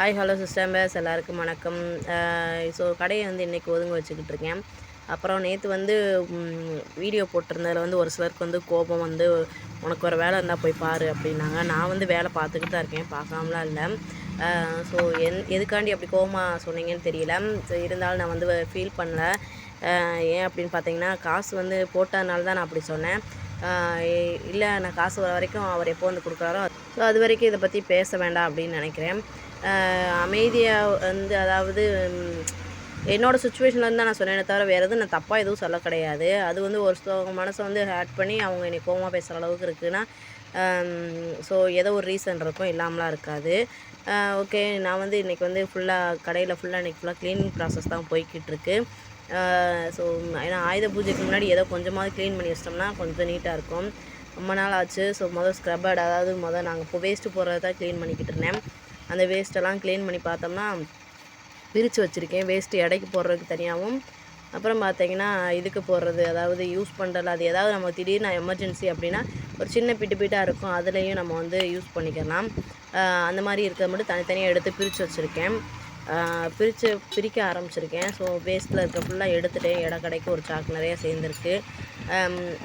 Hi hello சிஸ்டம்பர்ஸ் எல்லாருக்கும் வணக்கம். So கடையை வந்து இன்றைக்கி ஒதுங்க வச்சுக்கிட்டு இருக்கேன். அப்புறம் நேற்று வந்து வீடியோ போட்டிருந்ததில் வந்து ஒரு சிலருக்கு வந்து கோபம் வந்து உனக்கு ஒரு வேலை இருந்தால் போய் பாரு அப்படின்னாங்க. நான் வந்து வேலை பார்த்துக்கிட்டு தான் இருக்கேன். பார்க்காமலாம் இல்லை. ஸோ என் எதுக்காண்டி அப்படி கோபமாக சொன்னீங்கன்னு தெரியல. ஸோ இருந்தாலும் நான் வந்து ஃபீல் பண்ணல. ஏன் அப்படின்னு பார்த்தீங்கன்னா காசு வந்து போட்டதுனால தான் நான் அப்படி சொன்னேன். இல்லை நான் காசு வர வரைக்கும் அவர் எப்போ வந்து கொடுக்குறாரோ ஸோ அது வரைக்கும் இதை பற்றி பேச வேண்டாம் அப்படின்னு நினைக்கிறேன். அமைதியாக வந்து அதாவது என்னோடய சுச்சுவேஷனில் இருந்தால் நான் சொன்னேனே தவிர வேறு எதுவும் நான் தப்பாக எதுவும் சொல்ல கிடையாது. அது வந்து ஒரு சிலவங்க மனசை வந்து ஹேட் பண்ணி அவங்க என்னை கோவமாக பேசுகிற அளவுக்கு இருக்குன்னா ஸோ ஏதோ ஒரு ரீசன் இருக்கும் இல்லாமலாம் இருக்காது. ஓகே நான் வந்து இன்றைக்கி வந்து ஃபுல்லாக கடையில் ஃபுல்லாக இன்றைக்கி ஃபுல்லாக க்ளீனிங் ப்ராசஸ் தான் போய்கிட்டு இருக்கு. ஸோ ஏன்னா ஆயுத பூஜைக்கு முன்னாடி ஏதோ கொஞ்சமாவது க்ளீன் பண்ணி வச்சிட்டோம்னா கொஞ்சம் நீட்டாக இருக்கும். ரொம்ப நாள் ஆச்சு. ஸோ மொதல் ஸ்க்ரப்பட் அதாவது மொதல் நாங்கள் இப்போ வேஸ்ட்டு போடுறத தான் க்ளீன் பண்ணிக்கிட்டு இருந்தேன். அந்த வேஸ்ட்டெல்லாம் க்ளீன் பண்ணி பார்த்தோம்னா பிரித்து வச்சுருக்கேன். வேஸ்ட்டு எடைக்கு போடுறதுக்கு தனியாகவும் அப்புறம் பார்த்தீங்கன்னா இதுக்கு போடுறது அதாவது யூஸ் பண்ணுறது அது ஏதாவது நம்ம திடீர்னு எமர்ஜென்சி அப்படின்னா ஒரு சின்ன பிட்டு பிட்டாக இருக்கும். அதுலேயும் நம்ம வந்து யூஸ் பண்ணிக்கலாம். அந்த மாதிரி இருக்கிறத மட்டும் தனித்தனியாக எடுத்து பிரித்து வச்சுருக்கேன். பிரித்து பிரிக்க ஆரம்பிச்சிருக்கேன். ஸோ வேஸ்ட்டில் இருக்க ஃபுல்லாக எடுத்துட்டேன். இட கடைக்கு ஒரு சாக்கு நிறைய சேர்ந்துருக்கு.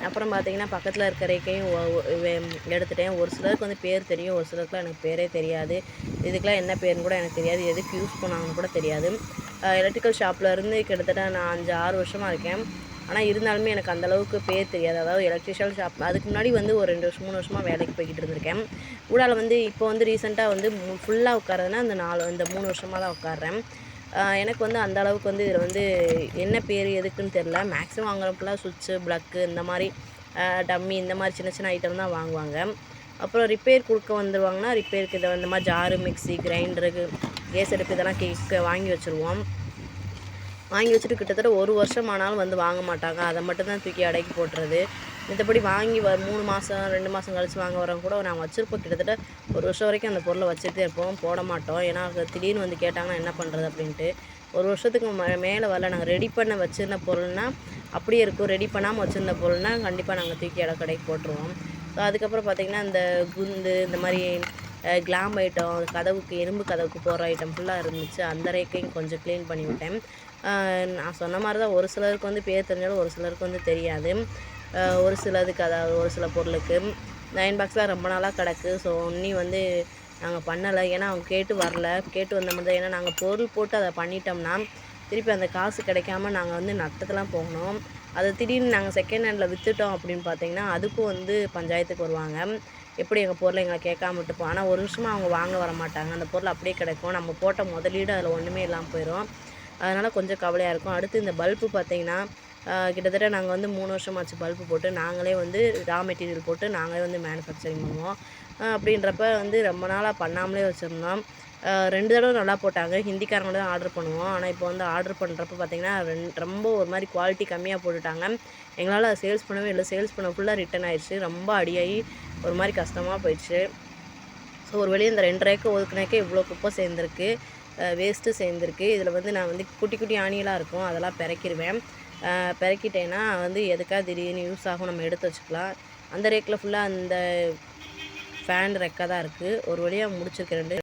அப்புறம் பார்த்திங்கன்னா பக்கத்தில் இருக்கிறக்கையும் எடுத்துட்டேன். ஒரு சிலருக்கு வந்து பேர் தெரியும். ஒரு சிலருக்குலாம் எனக்கு பேரே தெரியாது. இதுக்கெலாம் என்ன பேருன்னு கூட எனக்கு தெரியாது. எதுக்கு யூஸ் பண்ணாங்கன்னு கூட தெரியாது. எலக்ட்ரிக்கல் ஷாப்பில் இருந்து கிட்டத்தட்ட நான் அஞ்சு ஆறு வருஷமாக இருக்கேன். ஆனால் இருந்தாலுமே எனக்கு அந்தளவுக்கு பேர் தெரியாது. அதாவது எலக்ட்ரிஷியல் ஷாப் அதுக்கு முன்னாடி வந்து ஒரு ரெண்டு வருஷம் மூணு வருஷமாக வேலைக்கு போய்கிட்டு இருந்திருக்கேன். ஊடால வந்து இப்போ வந்து ரீசெண்டாக வந்து ஃபுல்லாக உட்காரதுன்னா அந்த நாலு இந்த மூணு வருஷமாக தான் உட்காடுறேன் எனக்கு வந்து அந்த அளவுக்கு வந்து இதில் வந்து என்ன பேர் எதுக்குன்னு தெரில மேக்ஸிமம் வாங்குறப்பெல்லாம் சுவிட்சு ப்ளக்கு இந்த மாதிரி டம்மி இந்த மாதிரி சின்ன சின்ன ஐட்டம் தான் வாங்குவாங்க. அப்புறம் ரிப்பேர் கொடுக்க வந்துடுவாங்கன்னா ரிப்பேருக்கு இதை இந்த மாதிரி ஜாரு மிக்ஸி கிரைண்டருக்கு கேஸ் அடுப்பு இதெல்லாம் கேட்க வாங்கி வச்சுருவோம். வாங்கி வச்சுட்டு கிட்டத்தட்ட ஒரு வருஷம் ஆனாலும் வந்து வாங்க மாட்டாங்க. அதை மட்டும் தான் தூக்கி அடைக்கி போட்டுறது. மற்றபடி வாங்கி வ மூணு மாதம் ரெண்டு மாதம் கழித்து வாங்க வரவங்க கூட நாங்கள் வச்சுருப்போம். கிட்டத்தட்ட ஒரு வருஷம் வரைக்கும் அந்த பொருளை வச்சுட்டே இருப்போம் போட மாட்டோம். ஏன்னா அது திடீர்னு வந்து கேட்டாங்கன்னா என்ன பண்ணுறது அப்படின்ட்டு. ஒரு வருஷத்துக்கு மே மேலே வரல. நாங்கள் ரெடி பண்ண வச்சுருந்த பொருள்னால் அப்படியே இருக்கும். ரெடி பண்ணாமல் வச்சுருந்த பொருள்னால் கண்டிப்பாக நாங்கள் தூக்கி இடக்கடைக்கு போட்டுருவோம். ஸோ அதுக்கப்புறம் பார்த்திங்கன்னா இந்த குந்து இந்த மாதிரி கிளாம் ஐட்டம் கதவுக்கு இரும்பு கதவுக்கு போடுற ஐட்டம் ஃபுல்லாக இருந்துச்சு. அந்த ரேக்கையும் கொஞ்சம் க்ளீன் பண்ணி விட்டேன். நான் சொன்ன மாதிரி தான் ஒரு சிலருக்கு வந்து பேர் தெரிஞ்சாலும் ஒரு சிலருக்கு வந்து தெரியாது. ஒரு சிலதுக்கு அதாவது ஒரு சில பொருளுக்கு. நைன் பாக்ஸ்லாம் ரொம்ப நாளாக கிடக்கு. ஸோ இன்னி வந்து நாங்கள் பண்ணலை. ஏன்னா அவங்க கேட்டு வரல. கேட்டு வந்த மாதிரி தான். ஏன்னா நாங்கள் பொருள் போட்டு அதை பண்ணிட்டோம்னா திருப்பி அந்த காசு கிடைக்காம நாங்கள் வந்து நட்டத்தெலாம் போகணும். அதை திடீர்னு நாங்கள் செகண்ட் ஹேண்டில் விற்றுட்டோம் அப்படின்னு பார்த்தீங்கன்னா அதுக்கும் வந்து பஞ்சாயத்துக்கு வருவாங்க. எப்படி எங்கள் பொருளை எங்களை கேட்காம விட்டுப்போம். ஆனால் ஒரு நிமிஷமாக அவங்க வாங்க வர மாட்டாங்க அந்த பொருள் அப்படியே கிடைக்கும். நம்ம போட்ட முதலீடு அதில் ஒன்றுமே இல்லாமல் போயிடும் அதனால் கொஞ்சம் கவலையாக இருக்கும். அடுத்து இந்த பல்பு பார்த்திங்கன்னா கிட்டத்தட்ட நாங்கள் வந்து மூணு வருஷமாச்சு பல்பு போட்டு நாங்களே வந்து ரா மெட்டீரியல் போட்டு நாங்களே வந்து மேனுஃபேக்சரிங் பண்ணுவோம். அப்படின்றப்ப வந்து ரொம்ப நாளாக பண்ணாமலே வச்சுருந்தோம். ரெண்டு தடவை நல்லா போட்டாங்க. ஹிந்திக்காரங்க தான் ஆர்டர் பண்ணுவோம். ஆனால் இப்போ வந்து ஆர்டர் பண்ணுறப்ப பார்த்திங்கன்னா ரெண் ரொம்ப ஒரு மாதிரி குவாலிட்டி கம்மியாக போட்டுட்டாங்க. எங்களால் அதை சேல்ஸ் பண்ணவே இல்லை. சேல்ஸ் பண்ண ஃபுல்லாக ரிட்டன் ஆயிடுச்சு ரொம்ப அடியாகி ஒரு மாதிரி கஷ்டமாக போயிடுச்சு. ஸோ ஒரு வெளியே இந்த ரெண்டு ஒதுக்குனாக்கே இவ்வளோ குப்பை சேர்ந்துருக்கு. வேஸ்ட்டு சேர்ந்துருக்கு. இதில் வந்து நான் வந்து குட்டி குட்டி ஆணியெல்லாம் இருக்கும். அதெல்லாம் பிறக்கிடுவேன் பிறக்கிட்டேன்னா வந்து எதுக்காக திடீர்னு யூஸ் ஆகும் நம்ம எடுத்து வச்சுக்கலாம். அந்த ரேக்கில் ஃபுல்லாக அந்த ஃபேன் ரெக்காக தான் இருக்குது ஒரு வழியாக முடிச்சிருக்க ரெண்டு